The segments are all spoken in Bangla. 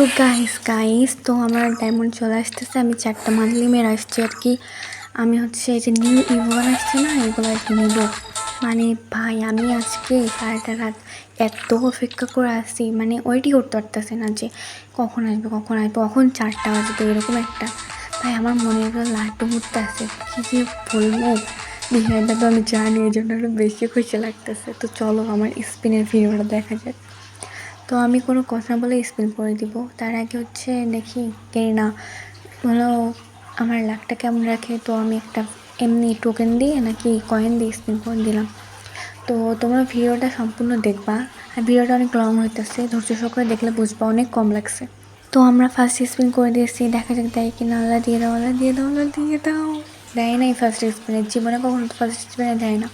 তো গাইস গাইস তো আমার ডায়মন্ড চলে আসতেছে, আমি চারটা মান্থলি মেয়ের আসছি আর কি। আমি হচ্ছে এই যে নিউ ইভোগান আসছে না, এগুলো আর কি নিব। মানে ভাই, আমি আজকে সারাটা রাত এত অপেক্ষা করে আসছি মানে ওইটি করতে পারতেছে না যে কখন আসবে কখন আসবে, কখন চারটা বাজবে, এরকম একটা। ভাই, আমার মনে হলো লাড্ডু মুড়তে আছে, কী যে বলব? বিষয়টা তো আমি জানি এই জন্য বেশি খুশি লাগতেছে। তো চলো আমার স্পিনের ভিডিওটা দেখা যাক। তো আমি কোনো কথা বলে স্পেল করে দিব। তার আগে হচ্ছে দেখি কে না হলো আমার লাকটা কেমন রাখে? তো আমি একটা এমনি টোকেন দিয়ে নাকি কয়েন দিয়ে স্পেল করে দিলাম। তো তোমরা ভিডিওটা সম্পূর্ণ দেখবা। আর ভিডিওটা অনেক লং হইতেছে, ধৈর্য সহকারে দেখলে বুঝবা অনেক কম লাগছে। তো আমরা ফার্স্ট স্পিন করে দিয়েছি, দেখা যাক দেয় কিনা। আল্লাহ দিয়ে দাও, আল্লাহ দিয়ে দাও, আল্লাহ দিয়ে দাও। দেয় নাই ফার্স্ট স্পিনের জীবনে কখনো ফার্স্ট স্পিনে দেয় না।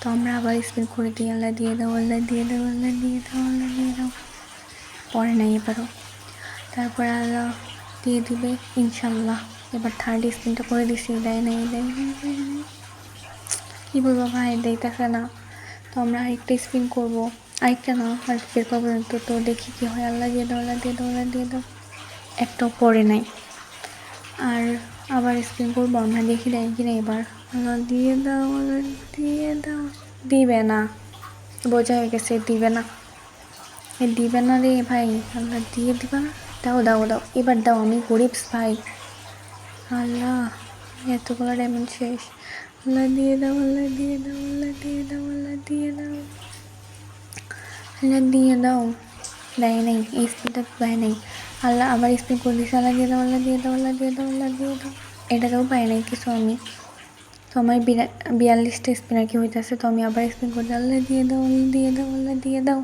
তো আমরা আবার স্পিন করে দিই, আল্লাহ দিয়ে দাও, আল্লাহ দিয়ে দাও, আল্লাহ দিয়ে দাও, আল্লাহ দিয়ে দাও। পরে নাই এবারও। তারপর আল্লাহ দিয়ে দিবে ইনশাল্লাহ এবার থার্ড স্পিনটা করে দিছি, দেয় নাই, দেয়। কী বলব ভাই দেখতেছে না। তো আমরা আরেকটা স্পিন করব। আরেকটা না, আর বের করব তো তো দেখি কী হয়। আল্লাহ দিয়ে দাও, আল্লাহ দিয়ে দাও, আল্লাহ দিয়ে দাও। একটাও পরে নাই। আর আবার স্পিন করব, আমরা দেখি দেয় কি না এবার। আল্লাহ দিয়ে দাও, আল্লাহ দিয়ে দাও। দিবে না। বোঝা হয়ে গেছে, দিবে না। দিবে না রে ভাই আল্লাহ দিয়ে দিবা দাও দাও দাও এবার দাও আমি গরিব ভাই আল্লাহ এতগুলো ডায়মন্ড শেষ আল্লাহ দিয়ে দাও আল্লাহ দিয়ে দাও আল্লাহ দিয়ে দাও আল্লাহ দিয়ে দাও আল্লাহ দিয়ে দাও দেয় নাই এই স্পিনটা দেয় নাই আল্লাহ আবার স্পিন করে দিয়েছে আল্লাহ দিয়ে দাও আল্লাহ দিয়ে দাও আল্লাহ দিয়ে দাও আল্লাহ দিয়ে দাও এটাতেও পাই নাই কিছু আমি তো আমার বিয়াল্লিশটা স্পিন আর কি হইতেছে তো আমি আবার স্পিন করে দিই, আল্লাহ দিয়ে দাও আল্লাহ দিয়ে দাও আল্লাহ দিয়ে দাও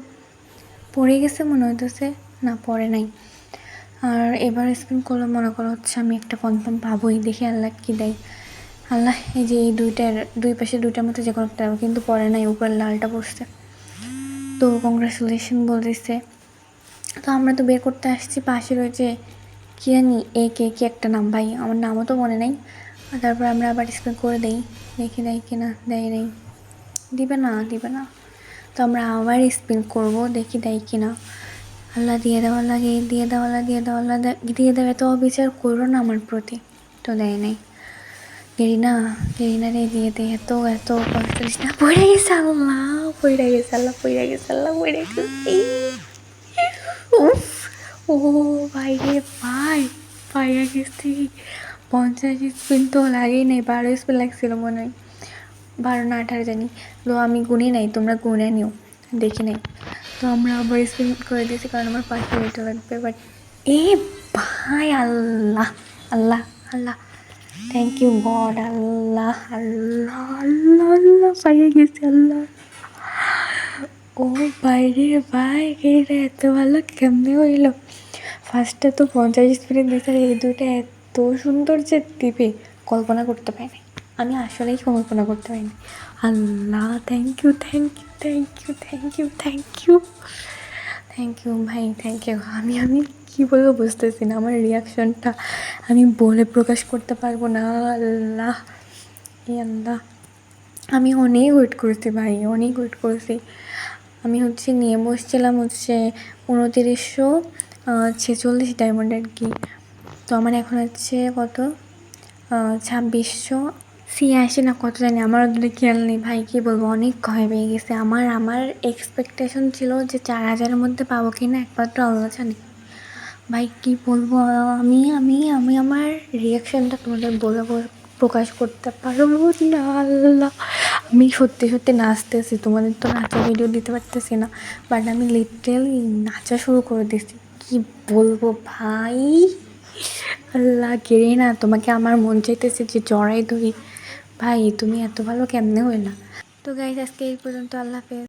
পড়ে গেছে, মনে হইতেছে না, পড়ে নাই। আর এবার স্পিন করলে মনে করো হচ্ছে আমি একটা কনফার্ম পাবোই, দেখি আল্লাহ কি দেয়। আল্লাহ, এই যে এই দুইটার, দুই পাশে দুইটার মধ্যে যে কোনো একটা কিন্তু পরে নাই, উপরে লালটা পড়ছে। তো কংগ্রাচুলেশন বলতেছে। তো আমরা তো বের করতে আসছি, পাশে রয়েছে কি জানি এ কে, কি একটা নাম, ভাই, আমার নামও তো মনে নাই। তারপর আমরা আবার স্পিন করে দেই, দেখি দেয় কি না দেয় নেই। দিবে না দিবে না। তো আমরা আবার স্পিন করব, দেখি দেয় কি না। আল্লাহ দিয়ে দেওয়া লাগে দিয়ে দেওয়া আল্লাহ দিয়ে দেওয়া আল্লাহ দিয়ে দেবে তো অবিচার করো না আমার প্রতি। তো দেয় নাই। গেরিনা গেরিনা রে, দিয়ে দে, এত এত কষ্ট না। পড়ে গেছে আল্লাহ, পড়ে গেছে আল্লাহ, পড়ে গেছে আল্লাহ, পড়ে গেছে। উফ, ও ভাই রে, ভাই পাইয়া গেছি পঞ্চাশ স্পিন তো লাগেই নাই, বারো স্পিন লাগছিল মনে হয়। বারো না আঠারো জানি। তো আমি গুনে নাই, তোমরা গুনে নিও। দেখি নাই তো আমরা আবার স্পিন করে দিয়েছি, কারণ আমার পাঁচটা মিনিট লাগবে। বাট এ ভাই, আল্লাহ আল্লাহ আল্লাহ। থ্যাংক ইউ গড আল্লাহ আল্লাহ আল্লাহ আল্লাহ পাইয়ে গেছি, আল্লাহ। ও বাইরে, ভাই এটা এত ভালো কেমনে হইল? ফার্স্টে তো পঞ্চাশ স্পিডে দিয়েছে এই দুটো এত সুন্দর যে দিবে, কল্পনা করতে পারিনি আমি আসলেই কল্পনা করতে পারিনি। আল্লাহ thank you thank you thank you thank you thank you thank you ভাই থ্যাংক ইউ আমি আমি কী বলব বুঝতেছি না, আমার রিয়াকশনটা আমি বলে প্রকাশ করতে পারব না। আল্লাহ আল্লাহ। আমি অনেক ওয়েট করেছি ভাই, অনেক ওয়েট করেছি। আমি হচ্ছে নিয়ে বসছিলাম হচ্ছে উনতিরিশশো ছেচল্লিশ ডায়মন্ড আর কি। তো আমার এখন হচ্ছে কত? ছাব্বিশশো ছিয়াশি না, কত জানি। আমার ওদের খেয়াল নেই। ভাই, কী বলব? অনেক ভয় পেয়ে গেছে। আমার আমার এক্সপেকটেশন ছিল যে চার হাজারের মধ্যে পাবো কি না একমাত্র আল্লাহ জানে। ভাই, কী বলব? আমি আমি আমি আমার রিয়াকশানটা তোমাদের বলে প্রকাশ করতে পারব না, আল্লাহ। আমি সত্যি সত্যি নাচতেছি। তোমাদের তো নাচা ভিডিও দিতে পারতেছি না বাট আমি লিটারেলি নাচা শুরু করে দিয়েছি। কী বলব ভাই? আল্লাহ, গেরে না। তোমাকে আমার মন চাইতেছে যে জড়াই ধরি। ভাই তুমি এত ভালো কেমনে হইলা? তো গাইজ আজকে এই পর্যন্ত আল্লাহ হাফেজ।